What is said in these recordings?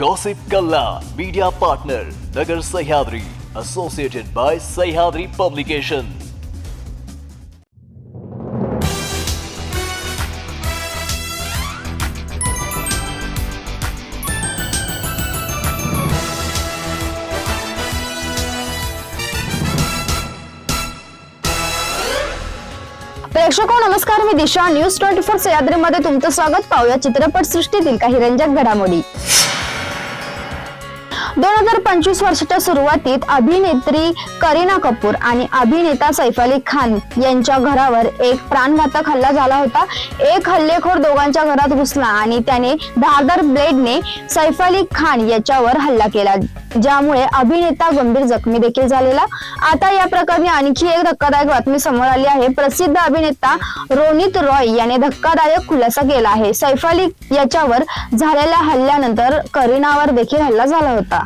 Gossip Galla media partner Nagar Sahyadri associated by Sahyadri publication प्रेक्षको नमस्कार मी Disha. News twenty four सह्याद्रीमध्ये तुमचं स्वागत. पाहूया चित्रपट सृष्टीतील काही रंजक घडामोडी. दोन हजार पंचवीस वर्षाच्या सुरुवातीत अभिनेत्री करीना कपूर आणि अभिनेता सैफ अली खान यांच्या घरावर एक प्राणघातक हल्ला झाला होता. एक हल्लेखोर दोघांच्या घरात घुसला आणि त्याने धारदार ब्लेडने सैफ अली खान याच्यावर हल्ला केला. ज्यामुळे अभिनेता गंभीर जखमी देखील झालेला. आता या प्रकरणी आणखी एक धक्कादायक बातमी समोर आली आहे. प्रसिद्ध अभिनेता रोनित रॉय याने धक्कादायक खुलासा केला आहे. सैफ अली याच्यावर झालेल्या हल्ल्यानंतर करीनावर देखील हल्ला झाला होता.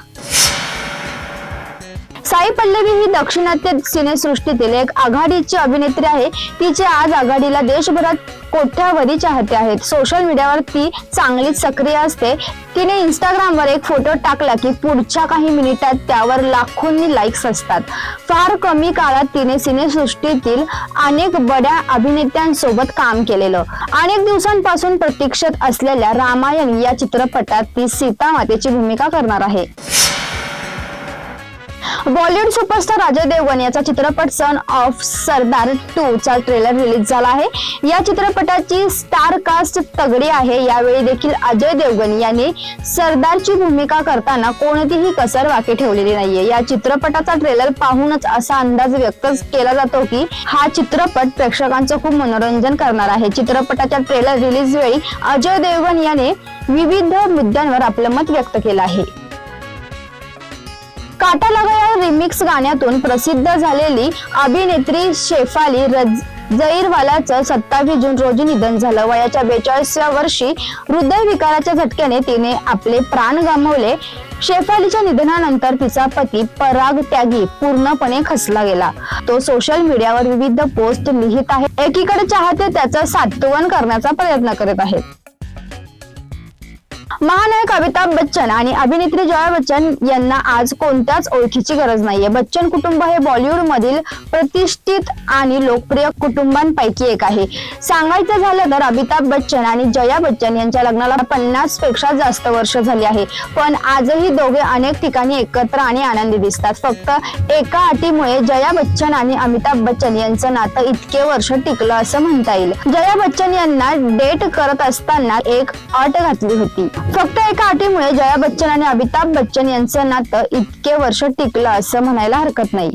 साई पल्लवी ही दक्षिणात्य सिनेसृष्टीतील एक आघाडीची अभिनेत्री आहे. तिचे आज आघाडीला देशभरात कोट्यावधी चाहते आहेत. सोशल मीडियावर ती चांगलीच सक्रिय असते. तिने इंस्टाग्रामवर एक फोटो टाकला की पुढच्या काही मिनिटात त्यावर लाखोंनी लाईक्स असतात. फार कमी काळात तिने सिनेसृष्टीतील अनेक बड्या अभिनेत्यांसोबत काम केलेलं. अनेक दिवसांपासून प्रतीक्षेत असलेल्या रामायण या चित्रपटात ती सीता मातेची भूमिका करणार आहे. बॉलिवूड सुपरस्टार अजय देवगण याचा चित्रपट सन ऑफ सरदार टू चा ट्रेलर रिलीज झाला आहे. या चित्रपटाची स्टार कास्ट तगडी आहे. यावेळी देखील अजय देवगण यांनी सरदारची भूमिका करताना कोणतीही कसर बाकी ठेवलेली नाहीये. या चित्रपटाचा ट्रेलर पाहूनच असा अंदाज व्यक्त केला जातो की हा चित्रपट प्रेक्षकांचं खूप मनोरंजन करणार आहे. चित्रपटाच्या ट्रेलर रिलीज वेळी अजय देवगण याने विविध मुद्द्यांवर आपलं मत व्यक्त केलं आहे. काटा लगा या रिमिक्स गाण्यातून प्रसिद्ध झालेली अभिनेत्री शेफाली रज जईरवालाचं सत्तावीस जून रोजी निधन झालं. वयाच्या बेचाळीसव्या वर्षी हृदयविकाराच्या झटक्याने तिने आपले प्राण गमावले. शेफालीच्या निधनानंतर तिचा पती पराग त्यागी पूर्णपणे खसला गेला. तो सोशल मीडियावर विविध पोस्ट लिहित आहे. एकीकडे चाहते त्याचं सात्वन करण्याचा प्रयत्न करत आहेत. महानायक अमिताभ बच्चन आणि अभिनेत्री जया बच्चन यांना आज कोणत्याच ओळखीची गरज नाहीये. बच्चन कुटुंब हे बॉलिवूड मधील प्रतिष्ठित आणि लोकप्रिय कुटुंबांपैकी एक आहे. सांगायचं झालं तर अमिताभ बच्चन आणि जया बच्चन यांच्या लग्नाला पन्नासपेक्षा जास्त वर्ष झाली आहे. पण आजही दोघे अनेक ठिकाणी एकत्र आणि आनंदी दिसतात. फक्त एका अटीमुळे जया बच्चन आणि अमिताभ बच्चन यांचं नातं इतके वर्ष टिकलं असं म्हणता येईल. जया बच्चन यांना डेट करत असताना एक अट घातली होती. फक्त एका अटीमुळे जया बच्चन आणि अमिताभ बच्चन यांचं नातं इतके वर्ष टिकलं असं म्हणायला हरकत नाही.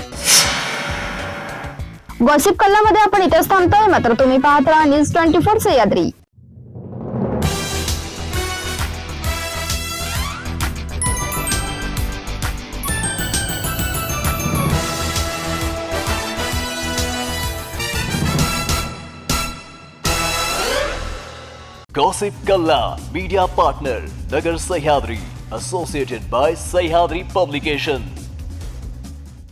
गॉसिप कल्लामध्ये आपण इथेच थांबतोय मात्र तुम्ही पाहत राहा news twenty four Sahyadri Gossip Kalla Media Partner Nagar Sahyadri Associated by Sahyadri Publication